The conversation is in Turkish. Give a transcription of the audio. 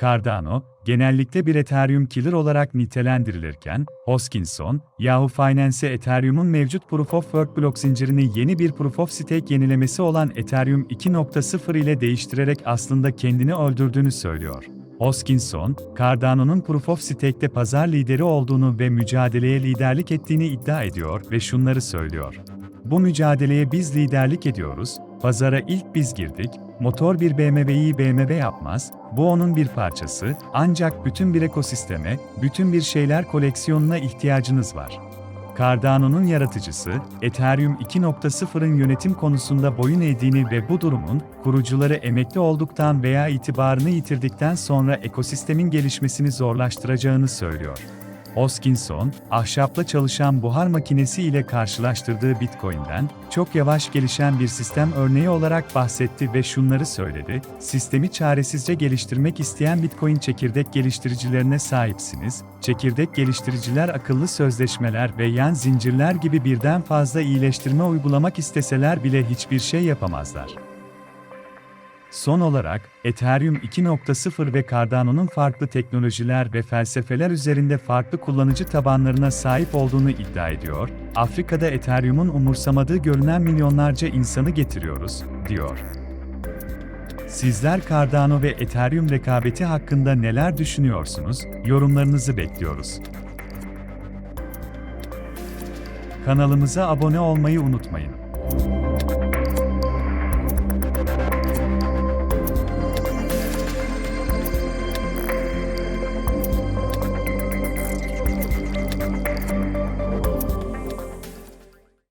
Cardano, genellikle bir Ethereum killer olarak nitelendirilirken, Hoskinson, Yahoo Finance Ethereum'un mevcut Proof of Work blok zincirini yeni bir Proof of Stake yenilemesi olan Ethereum 2.0 ile değiştirerek aslında kendini öldürdüğünü söylüyor. Hoskinson, Cardano'nun Proof of Stake'te pazar lideri olduğunu ve mücadeleye liderlik ettiğini iddia ediyor ve şunları söylüyor. Bu mücadeleye biz liderlik ediyoruz, pazara ilk biz girdik, motor bir BMW'yi BMW yapmaz, bu onun bir parçası, ancak bütün bir ekosisteme, bütün bir şeyler koleksiyonuna ihtiyacınız var. Cardano'nun yaratıcısı, Ethereum 2.0'ın yönetim konusunda boyun eğdiğini ve bu durumun, kurucuları emekli olduktan veya itibarını yitirdikten sonra ekosistemin gelişmesini zorlaştıracağını söylüyor. Hoskinson, ahşapla çalışan buhar makinesi ile karşılaştırdığı Bitcoin'den, çok yavaş gelişen bir sistem örneği olarak bahsetti ve şunları söyledi, sistemi çaresizce geliştirmek isteyen Bitcoin çekirdek geliştiricilerine sahipsiniz, çekirdek geliştiriciler akıllı sözleşmeler ve yan zincirler gibi birden fazla iyileştirme uygulamak isteseler bile hiçbir şey yapamazlar. Son olarak, Ethereum 2.0 ve Cardano'nun farklı teknolojiler ve felsefeler üzerinde farklı kullanıcı tabanlarına sahip olduğunu iddia ediyor, Afrika'da Ethereum'un umursamadığı görünen milyonlarca insanı getiriyoruz, diyor. Sizler Cardano ve Ethereum rekabeti hakkında neler düşünüyorsunuz? Yorumlarınızı bekliyoruz. Kanalımıza abone olmayı unutmayın.